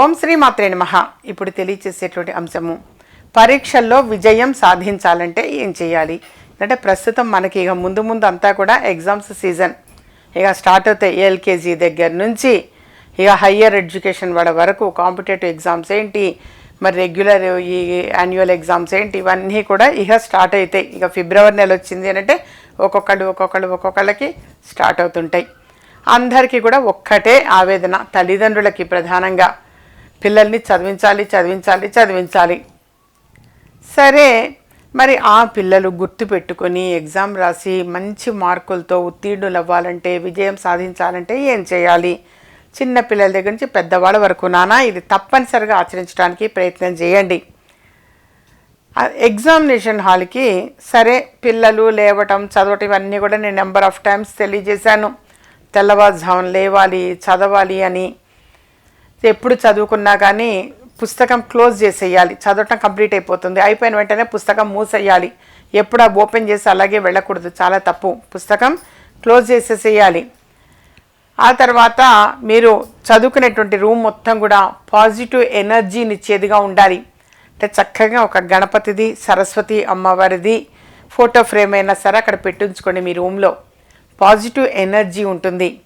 ఓం శ్రీ మాత్రే నమ. ఇప్పుడు తెలియచేసేటువంటి అంశము పరీక్షల్లో విజయం సాధించాలంటే ఏం చేయాలి? అంటే ప్రస్తుతం మనకి ఇక ముందు ముందు అంతా కూడా ఎగ్జామ్స్ సీజన్. ఇక స్టార్ట్ అవుతాయి ఎల్కేజీ దగ్గర నుంచి. ఇక హయ్యర్ ఎడ్యుకేషన్ వాడ వరకు కాంపిటేటివ్ ఎగ్జామ్స్ ఏంటి? మరి రెగ్యులర్ ఈ యాన్యువల్ ఎగ్జామ్స్ ఏంటి? ఇవన్నీ కూడా ఇక స్టార్ట్ అవుతాయి. ఇక ఫిబ్రవరి నెల వచ్చింది అంటే ఒక్కొక్కళ్ళు ఒక్కొక్కళ్ళు ఒక్కొక్కళ్ళకి స్టార్ట్ అవుతుంటాయి. అందరికీ కూడా ఒక్కటే ఆవేదన తల్లిదండ్రులకి ప్రధానంగా. పిల్లల్ని చదివించాలి చదివించాలి చదివించాలి. సరే మరి ఆ పిల్లలు గుర్తు పెట్టుకొని ఎగ్జామ్ రాసి మంచి మార్కులతో ఉత్తీర్ణులు అవ్వాలంటే విజయం సాధించాలంటే ఏం చేయాలి? చిన్న పిల్లల దగ్గర నుంచి పెద్దవాళ్ళ వరకు నానా ఇది తప్పనిసరిగా ఆచరించడానికి ప్రయత్నం చేయండి. ఎగ్జామినేషన్ హాల్కి సరే పిల్లలు లేవటం చదవటం ఇవన్నీ కూడా నేను నెంబర్ ఆఫ్ టైమ్స్ తెలియజేశాను. తెల్లవారుజామున లేవాలి చదవాలి అని ఎప్పుడు చదువుకున్నా కానీ పుస్తకం క్లోజ్ చేసేయాలి. చదవటం కంప్లీట్ అయిపోతుంది. అయిపోయిన వెంటనే పుస్తకం మూసేయాలి. ఎప్పుడు ఓపెన్ చేసి అలాగే వెళ్ళకూడదు. చాలా తప్పు. పుస్తకం క్లోజ్ చేసేసేయాలి. ఆ తర్వాత మీరు చదువుకునేటువంటి రూమ్ మొత్తం కూడా పాజిటివ్ ఎనర్జీని ఇచ్చేదిగా ఉండాలి. అంటే చక్కగా ఒక గణపతిది సరస్వతి అమ్మవారిది ఫోటో ఫ్రేమ్ అయినా సరే అక్కడ పెట్టించుకోండి మీ రూమ్లో. పాజిటివ్ ఎనర్జీ ఉంటుంది.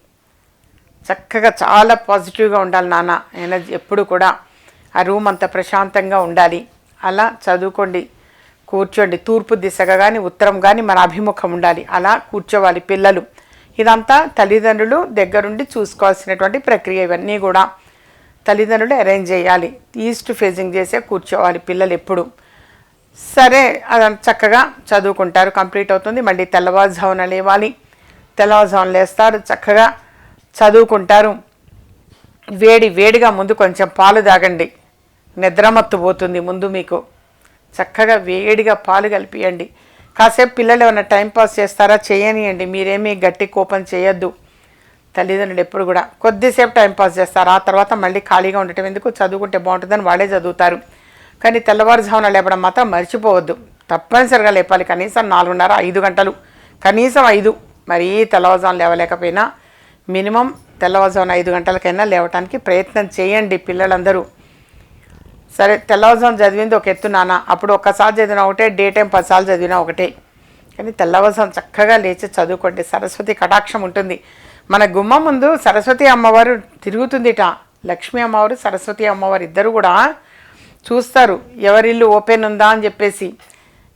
చక్కగా చాలా పాజిటివ్గా ఉండాలి నాన్న. ఎనర్జీ ఎప్పుడు కూడా ఆ రూమ్ అంత ప్రశాంతంగా ఉండాలి. అలా చదువుకోండి కూర్చోండి. తూర్పు దిశగా కానీ ఉత్తరం కానీ మన అభిముఖం ఉండాలి. అలా కూర్చోవాలి పిల్లలు. ఇదంతా తల్లిదండ్రులు దగ్గరుండి చూసుకోవాల్సినటువంటి ప్రక్రియ ఇవన్నీ కూడా తల్లిదండ్రులు అరేంజ్ చేయాలి. ఈస్ట్ ఫేజింగ్ చేసే కూర్చోవాలి పిల్లలు ఎప్పుడు. సరే అదంతా చక్కగా చదువుకుంటారు కంప్లీట్ అవుతుంది. మళ్ళీ తెల్లవారుజామున లేవాలి. తెల్లవారుజామున లేస్తారు. చక్కగా చదువుకుంటారు. వేడి వేడిగా ముందు కొంచెం పాలు తాగండి. నిద్రమత్తు పోతుంది ముందు మీకు. చక్కగా వేడిగా పాలు కలిపియండి. కాసేపు పిల్లలు ఏమైనా టైంపాస్ చేస్తారా? చేయనియండి. మీరేమీ గట్టి కోపం చేయొద్దు. తల్లిదండ్రులు ఎప్పుడు కూడా కొద్దిసేపు టైంపాస్ చేస్తారు. ఆ తర్వాత మళ్ళీ ఖాళీగా ఉండటం ఎందుకు? చదువుకుంటే బాగుంటుందని వాళ్ళే చదువుతారు. కానీ తెల్లవారుజామున లేపడం మాత్రం మర్చిపోవద్దు. తప్పనిసరిగా లేపాలి. కనీసం నాలుగున్నర ఐదు గంటలు. కనీసం ఐదు. మరీ తెల్లవారుజామున లేవలేకపోయినా మినిమం తెల్లవారుజామున ఐదు గంటలకైనా లేవటానికి ప్రయత్నం చేయండి పిల్లలందరూ. సరే తెల్లవారుజామున చదివింది ఒక ఎత్తు నాన్న. అప్పుడు ఒక్కసారి చదివినా ఒకటే డే టైం పదిసార్లు చదివినా ఒకటే. కానీ తెల్లవారుజామున చక్కగా లేచి చదువుకోండి. సరస్వతి కటాక్షం ఉంటుంది. మన గుమ్మ ముందు సరస్వతి అమ్మవారు తిరుగుతుందిట. లక్ష్మీ అమ్మవారు సరస్వతి అమ్మవారు ఇద్దరు కూడా చూస్తారు. ఎవరిల్లు ఓపెన్ ఉందా అని చెప్పేసి.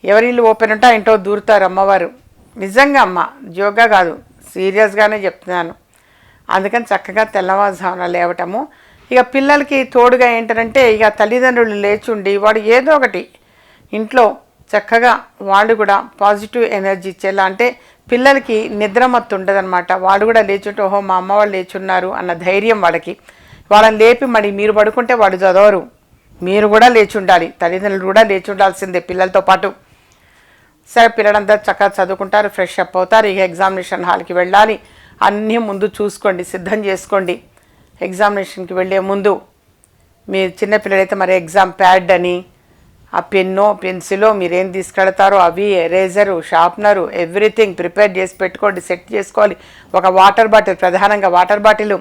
ఎవరిల్లు ఓపెన్ ఉంటే ఇంటో దూరుతారు అమ్మవారు. నిజంగా అమ్మ జోగా కాదు. సీరియస్గానే చెప్తున్నాను. అందుకని చక్కగా తెల్లవారుజామున లేవటము. ఇక పిల్లలకి తోడుగా ఏంటంటే ఇక తల్లిదండ్రులు లేచుండి వాడు ఏదో ఒకటి ఇంట్లో చక్కగా వాళ్ళు కూడా పాజిటివ్ ఎనర్జీ ఇచ్చేలా అంటే పిల్లలకి నిద్రమత్తు ఉండదన్నమాట. వాళ్ళు కూడా లేచుంటే ఓహో మా అమ్మ వాళ్ళు లేచున్నారు అన్న ధైర్యం వాళ్ళకి. వాళ్ళని లేపి మరి మీరు పడుకుంటే వాడు చదవరు. మీరు కూడా లేచి ఉండాలి తల్లిదండ్రులు కూడా లేచి ఉండాల్సిందే పిల్లలతో పాటు. సరే పిల్లలందరూ చక్కగా చదువుకుంటారు ఫ్రెష్ అప్ అవుతారు. ఇక ఎగ్జామినేషన్ హాల్కి వెళ్ళాలి. అన్నీ ముందు చూసుకోండి సిద్ధం చేసుకోండి. ఎగ్జామినేషన్కి వెళ్ళే ముందు మీ చిన్నపిల్లలైతే మరి ఎగ్జామ్ ప్యాడ్ అని ఆ పెన్నో పెన్సిలో మీరేం తీసుకెళ్తారో అవి ఎరేజరు షార్ప్నరు ఎవ్రీథింగ్ ప్రిపేర్ చేసి పెట్టుకోండి సెట్ చేసుకోవాలి. ఒక వాటర్ బాటిల్ ప్రధానంగా water bottle.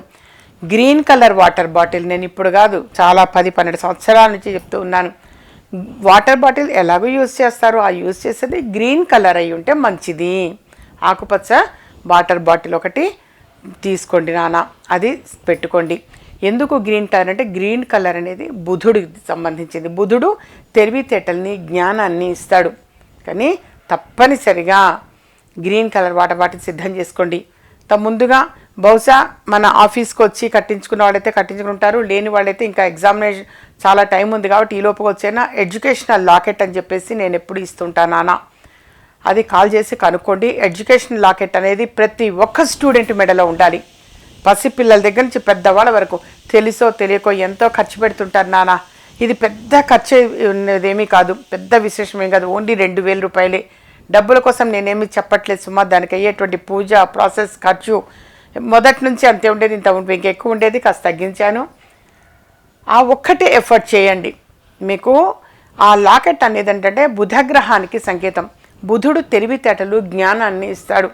Green colour water bottle నేను ఇప్పుడు కాదు చాలా పది పన్నెండు సంవత్సరాల నుంచి చెప్తూ ఉన్నాను. వాటర్ బాటిల్ ఎలాగో యూజ్ చేస్తారు ఆ యూజ్ చేసేది గ్రీన్ కలర్ అయి ఉంటే మంచిది. ఆకుపచ్చ వాటర్ బాటిల్ ఒకటి తీసుకోండి నాన్న అది పెట్టుకోండి. ఎందుకు గ్రీన్ కలర్ అంటే గ్రీన్ కలర్ అనేది బుధుడికి సంబంధించింది. బుధుడు తెలివితేటల్ని జ్ఞానాన్ని ఇస్తాడు. కానీ తప్పనిసరిగా గ్రీన్ కలర్ వాటర్ బాటిల్ సిద్ధం చేసుకోండి. త ముందుగా బహుశా మన ఆఫీస్కి వచ్చి కట్టించుకున్న వాళ్ళైతే కట్టించుకుంటారు లేని వాళ్ళైతే ఇంకా ఎగ్జామినేషన్ చాలా టైం ఉంది కాబట్టి ఈ లోపుకి వచ్చేనా ఎడ్యుకేషనల్ లాకెట్ అని చెప్పేసి నేను ఎప్పుడు ఇస్తుంటాను నాన్న. అది కాల్ చేసి కనుక్కోండి. ఎడ్యుకేషన్ లాకెట్ అనేది ప్రతి ఒక్క స్టూడెంట్ మెడలో ఉండాలి. పసిపిల్లల దగ్గర నుంచి పెద్దవాళ్ళ వరకు తెలుసో తెలియకో ఎంతో ఖర్చు పెడుతుంటారు నాన్న ఇది పెద్ద ఖర్చు ఉన్నదేమీ కాదు. పెద్ద విశేషమేం కాదు. ఓన్లీ రెండు వేల రూపాయలే. డబ్బుల కోసం నేనేమి చెప్పట్లేదు సుమా. దానికి అయ్యేటువంటి పూజ ప్రాసెస్ ఖర్చు మొదటి నుంచి అంతే ఉండేది. ఇంత ఇంక ఎక్కువ ఉండేది. కాస్త తగ్గించాను. ఆ ఒక్కటే ఎఫర్ట్ చేయండి. మీకు ఆ లాకెట్ అనేది ఏంటంటే బుధగ్రహానికి సంకేతం. బుధుడు తెలివితేటలు జ్ఞానాన్ని ఇస్తాడు.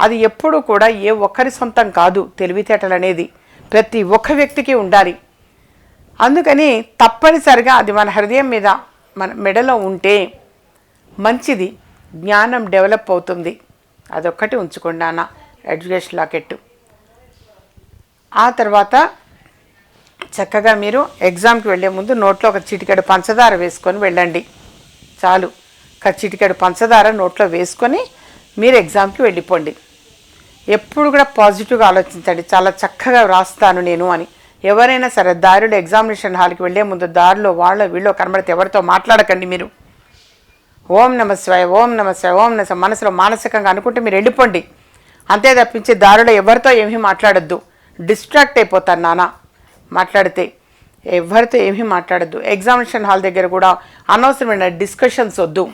అది ఎప్పుడూ కూడా ఏ ఒక్కరి సొంతం కాదు తెలివితేటలు అనేది ప్రతి ఒక్క వ్యక్తికి ఉండాలి. అందుకని తప్పనిసరిగా అది మన హృదయం మీద మన మెడలో ఉంటే మంచిది. జ్ఞానం డెవలప్ అవుతుంది. అదొక్కటి ఉంచుకోండి నాన్న. ఎడ్యుకేషన్ లాకెట్ ఆ తర్వాత చక్కగా మీరు ఎగ్జామ్కి వెళ్ళే ముందు నోట్లో ఒక చిటికెడు పంచదార వేసుకొని వెళ్ళండి. చాలు. చిటికెడు పంచదార నోట్లో వేసుకొని మీరు ఎగ్జామ్కి వెళ్ళిపోండి. ఎప్పుడు కూడా పాజిటివ్గా ఆలోచించండి. చాలా చక్కగా రాస్తాను నేను అని. ఎవరైనా సరే దారిలో ఎగ్జామినేషన్ హాల్కి వెళ్ళే ముందు దారిలో వాళ్ళ వీళ్ళో కనబడితే ఎవరితో మాట్లాడకండి మీరు. ఓం నమ శివాయ ఓం నమ శివాయ ఓం నమ మనసులో మానసికంగా అనుకుంటే మీరు వెళ్ళిపోండి. అంతే తప్పించి దారిలో ఎవరితో ఏమీ మాట్లాడొద్దు. డిస్ట్రాక్ట్ అయిపోతాను నాన్న మాట్లాడితే ఎవరితో ఏమీ మాట్లాడద్దు. ఎగ్జామినేషన్ హాల్ దగ్గర కూడా అనవసరమైన డిస్కషన్స్ వద్దు.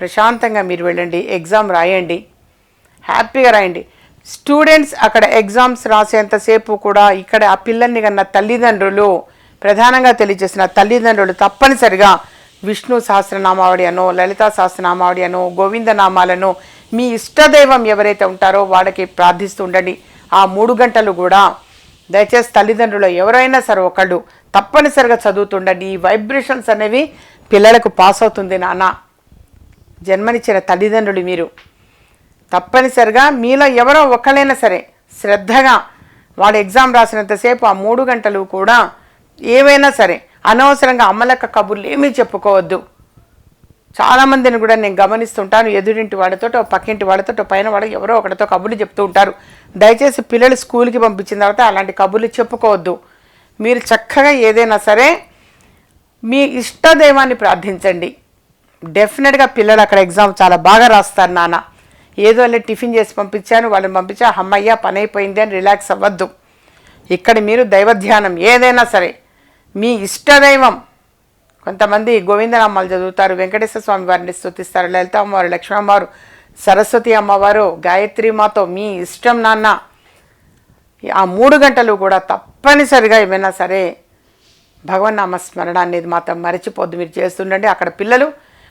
ప్రశాంతంగా మీరు వెళ్ళండి ఎగ్జామ్ రాయండి హ్యాపీగా రాయండి. స్టూడెంట్స్ అక్కడ ఎగ్జామ్స్ రాసేంతసేపు కూడా ఇక్కడ ఆ పిల్లల్ని కన్నా తల్లిదండ్రులు ప్రధానంగా తెలియజేసిన తల్లిదండ్రులు తప్పనిసరిగా విష్ణు సహస్రనామావళి అనో లలితా సహస్రనామావళి అనో గోవింద నామాలను మీ ఇష్టదైవం ఎవరైతే ఉంటారో వాళ్ళకి ప్రార్థిస్తూ ఉండండి. ఆ మూడు గంటలు కూడా దయచేసి తల్లిదండ్రులు ఎవరైనా సరే ఒకళ్ళు తప్పనిసరిగా చదువుతుండండి ఈ వైబ్రేషన్స్ అనేవి పిల్లలకు పాస్ అవుతుంది నాన్న. జన్మనిచ్చిన తల్లిదండ్రులు మీరు. తప్పనిసరిగా మీలో ఎవరో ఒకళ్ళైనా సరే శ్రద్ధగా వాడు ఎగ్జామ్ రాసినంతసేపు ఆ మూడు గంటలు కూడా ఏవైనా సరే అనవసరంగా అమ్మలక్క కబుర్లు ఏమీ చెప్పుకోవద్దు. చాలామందిని కూడా నేను గమనిస్తుంటాను. ఎదురింటి వాడితోటో పక్కింటి వాడితోటో పైన వాడు ఎవరో ఒకటితో కబుర్లు చెప్తూ ఉంటారు. దయచేసి పిల్లలు స్కూల్కి పంపించిన తర్వాత అలాంటి కబుర్లు చెప్పుకోవద్దు. మీరు చక్కగా ఏదైనా సరే మీ ఇష్టదైవాన్ని ప్రార్థించండి. డెఫినెట్గా పిల్లలు అక్కడ ఎగ్జామ్ చాలా బాగా రాస్తారు నాన్న. ఏదో వెళ్ళి టిఫిన్ చేసి పంపించాను వాళ్ళని పంపించా అమ్మయ్య పని అయిపోయింది అని రిలాక్స్ అవ్వద్దు. ఇక్కడ మీరు దైవ ధ్యానం ఏదైనా సరే మీ ఇష్టదైవం. కొంతమంది గోవిందనామాలు చదువుతారు వెంకటేశ్వర స్వామి వారిని స్థుతిస్తారు లలిత అమ్మవారు లక్ష్మీ అమ్మవారు సరస్వతి అమ్మవారు గాయత్రి మాతో మీ ఇష్టం నాన్న. ఆ మూడు గంటలు కూడా తప్పనిసరిగా ఏమైనా సరే భగవన్నామ స్మరణ అనేది మాత్రం మర్చిపోద్దు. మీరు చేస్తుండండి. అక్కడ పిల్లలు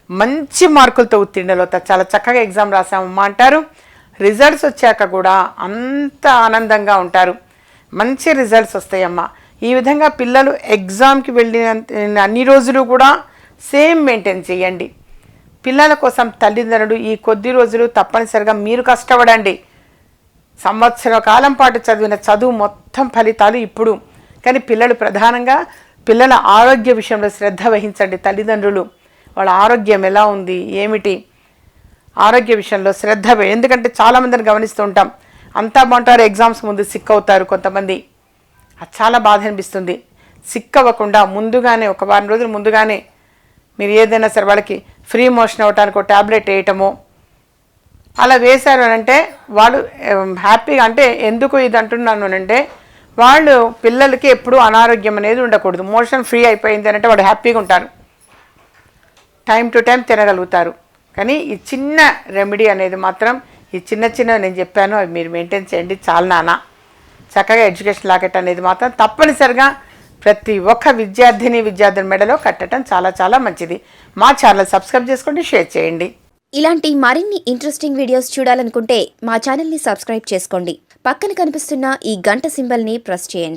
మంచి మార్కులతో ఉత్తీర్ణులు అవుతారు. చాలా చక్కగా ఎగ్జామ్ రాసామమ్మా అంటారు. రిజల్ట్స్ వచ్చాక కూడా అంత ఆనందంగా ఉంటారు. మంచి రిజల్ట్స్ వస్తాయమ్మా. ఈ విధంగా పిల్లలు ఎగ్జామ్కి వెళ్ళిన అన్ని రోజులు కూడా సేమ్ మెయింటైన్ చేయండి. పిల్లల కోసం తల్లిదండ్రులు ఈ కొద్ది రోజులు తప్పనిసరిగా మీరు కష్టపడండి. సంవత్సర కాలం పాటు చదివిన చదువు మొత్తం ఫలితాలు ఇప్పుడు. కానీ పిల్లలు ప్రధానంగా పిల్లల ఆరోగ్య విషయంలో శ్రద్ధ వహించండి తల్లిదండ్రులు. వాళ్ళ ఆరోగ్యం ఎలా ఉంది ఏమిటి? ఆరోగ్య విషయంలో శ్రద్ధ ఎందుకంటే చాలామందిని గమనిస్తూ ఉంటాం. అంతా బాగుంటారు ఎగ్జామ్స్ ముందు సిక్ అవుతారు కొంతమంది. అది చాలా బాధ అనిపిస్తుంది. సిక్ అవ్వకుండా ముందుగానే ఒక వారం రోజులు ముందుగానే మీరు ఏదైనా సరే వాళ్ళకి ఫ్రీ మోషన్ అవ్వటానికి ఒక ట్యాబ్లెట్ వేయటము అలా వేశారు అని అంటే వాళ్ళు హ్యాపీగా అంటే ఎందుకు ఇది అంటున్నాను అని అంటే వాళ్ళు పిల్లలకి ఎప్పుడూ అనారోగ్యం అనేది ఉండకూడదు. మోషన్ ఫ్రీ అయిపోయింది అని అంటే వాళ్ళు హ్యాపీగా ఉంటారు. టైం టు టైం తినగలుగుతారు. కానీ ఈ చిన్న రెమెడీ అనేది మాత్రం ఈ చిన్న చిన్న నేను చెప్పాను అవి మీరు మెయింటైన్ చేయండి. చాలా నాన్న. చక్కగా ఎడ్యుకేషన్ లాకెట్ అనేది మాత్రం తప్పనిసరిగా ప్రతి ఒక్క విద్యార్థిని విద్యార్థిని మెడలో కట్టడం చాలా చాలా మంచిది. మా ఛానల్ సబ్స్క్రైబ్ చేసుకోండి షేర్ చేయండి. ఇలాంటి మరిన్ని ఇంట్రెస్టింగ్ వీడియోస్ చూడాలనుకుంటే మా ఛానల్ని సబ్స్క్రైబ్ చేసుకోండి. పక్కన కనిపిస్తున్న ఈ గంట సింబల్ని ప్రెస్ చేయండి.